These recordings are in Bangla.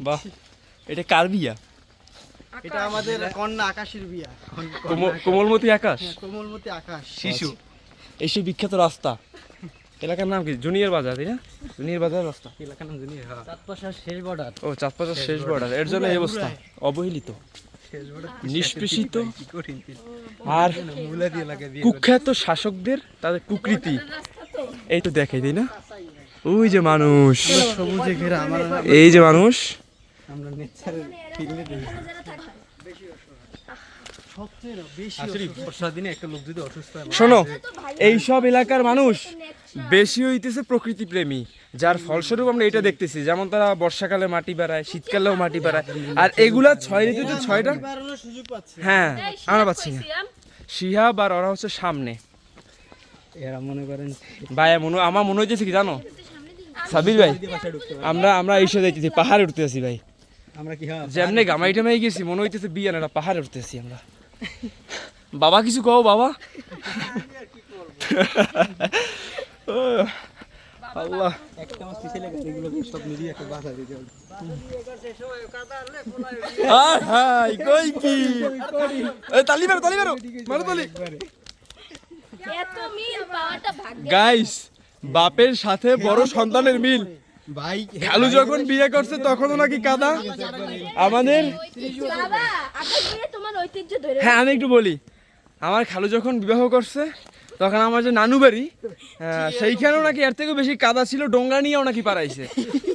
বাহ এটা কার বিয়া? এটা আমাদের কন্যা আকাশের বিয়া। কোমলমতি আকাশ? হ্যাঁ, কোমলমতি আকাশ। শিশু। এই সেই বিখ্যাত রাস্তা। এলাকার নাম কি? জুনিয়র বাজার তাই না? জুনিয়র বাজার রাস্তা। এলাকার নাম জানি হ্যাঁ। চাঁদপাশার শেষ বর্ডার। ও চাঁদপাশার শেষ বর্ডার। এর জন্য এই অবস্থা। অবহেলিত। নিষ্পেষিত। আর কুখ্যাত শাসকদের তাদের কুকৃতি। এই তো দেখাই তাই না? ওই যে মানুষ। এই যে মানুষ। শোনো এই সব এলাকার মানুষ বেশি হইতেছে প্রকৃতি প্রেমী যার ফলস্বরূপ আমরা এটা দেখতেছি। যেমন তারা বর্ষাকালে মাটি বাড়ায় শীতকালেও মাটি বাড়ায়। আর এগুলা ছয় ঋতুতে ছয়টা? হ্যাঁ আমরা পাচ্ছি না। শিহাব আর ওরা হচ্ছে সামনে। এরা মনে করেন ভাই মনে আমার মনে হইতেছে কি জানো? সাবির ভাই আমরা আমরা এসে যাইতেছি পাহাড়ে উঠতে আছি ভাই। আমরা কি হ্যাঁ যেমনি গামাই টামাই গেছি মনে হইতেছে বিয়ে না পাহাড়ে উঠতেছি আমরা। বাবা কিছু কও বাবা? আল্লাহ। গাইস বাপের সাথে বড় সন্তানের মিল। ভাই খালু যখন বিয়ে করছে তখনও নাকি কাদা? আমাদের বাবা আকাশ দিয়ে তোমার ঐতিহ্য ধরে হ্যাঁ আমি একটু বলি। আমার খালু যখন বিবাহ করছে তখন আমার যে নানু বাড়ি সেইখানেও নাকি এর থেকেও বেশি কাদা ছিল ডোঙ্গা নিয়েও নাকি পারাইছে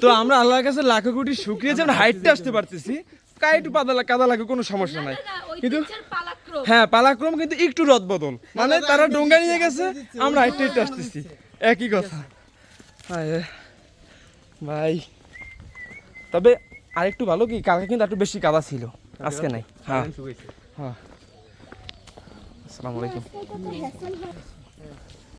তো আমরা আল্লাহর কাছে লাখো কোটি শুকিয়ে যে হাইটটা আসতে পারতেছি। কাই একটু পাদা কাদা লাগে কোনো সমস্যা নাই। কিন্তু হ্যাঁ পালাক্রম কিন্তু একটু রদ বদল। মানে তারা ডোঙ্গা নিয়ে গেছে আমরা হাইটটা একটু আসতেছি। একই কথা। হায় ভাই। তবে আরেকটু ভালো কি কালকে কিন্তু একটু বেশি কাদা ছিল। আজকে নাই। হ্যাঁ। হ্যাঁ। আসসালামু আলাইকুম।